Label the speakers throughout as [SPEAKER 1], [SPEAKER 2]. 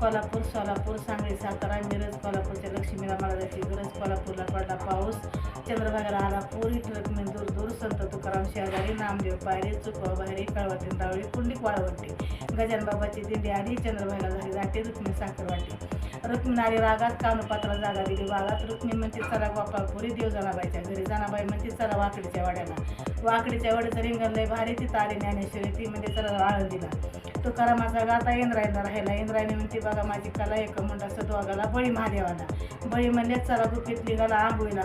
[SPEAKER 1] कोल्हापूर सोलापूर सांगली सातारा मिरज कोल्हापूरच्या लक्ष्मीला महाराजाची गरज कोल्हापूरला पडला पाऊस चंद्रभागाला आला पूर इथं दूर दूर संत तुकाराम शेजारी नामदेव पायरी चुकवा बाहेरी कळवती रावळी कुंडिक वाळवंटी गजान बाबाची दिंडी आली चंद्रभागा झाली दाटी रुक्मी साखर वाटी रुक्मिणी आली रागात कानपात्राला जागा दिली वागात रुक्मी म्हणते चला गोपाळपुरी देव जनाबाईच्या घरी. जनाबाई म्हणते चला वाकडीच्या वाड्याला. वाकडीच्या वाड्याचं रिंगण लय भारी ती तारी ज्ञानेश्वरी ती म्हणजे चला आळंदीला. तुकारामाचा गाता इंद्रायणला राहिला इंद्रायने म्हणते बघा माझी कला एक मुंडा सत्वागाला बळी महादेवाला. बळी म्हणजे चला गुपित लिंगाला आंबोईला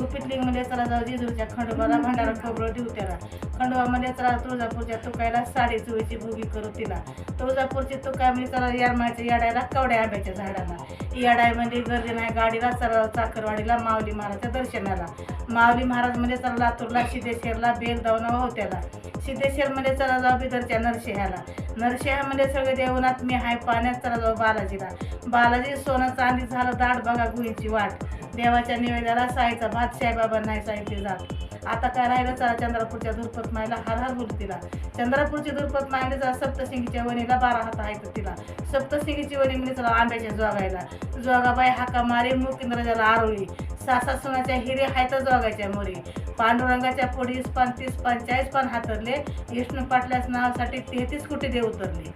[SPEAKER 1] गुपित लिंग म्हणजे चला जाऊ जिजूच्या खंडोबाला भंडारा खबर देऊ त्याला. खंडोबा म्हणजे चला तुळजापूरच्या तुकायला साडी चोळीची भोगी करू तिला. तुळजापूरची तुकाय म्हणजे चला यारमाच्या याड्याला कवड्या आंब्याच्या झाडाला. याडाय म्हणजे गर्दी नाही गाडीला चला चाकरवाडीला माऊली महाराजच्या दर्शनाला. माऊली महाराज म्हणजे चला लातूरला सिद्धेश्वरला बेल दावना होत्याला म्हणजे चला जाऊ बिदरच्या नरशेह्याला नरशेह्यामध्ये सगळे देवनाथ मी हाय पाण्यात चला जाऊ बालाजीला. बालाजी सोनं चांदी झालं दाट बघा गुईची वाट. देवाच्या निवेद्याला साईचा भात साईबाबा नाही साहित्य जात. आता काय राहिलं? चला चंद्रपूरच्या दुर्पत मायला हर हर बोल तिला चंद्रपूरची दुर्पत मायला जा सप्तसिंगीच्या वणीला बारा हात आहेत तिला. सप्तसिंगीची वणी म्हणजे चला आंब्याच्या जोगायला. जोगाबाई हाका मारी मुकिंद्राजाला आरोळी. सासासुनाच्या हिरे हायतच वागायच्या मोरी. पांडुरंगाच्या पुढीस पंतीस पंचाळीस पण हातरले. विष्णू पाटल्यास नावासाठी तेहतीस कोटी देव उतरले.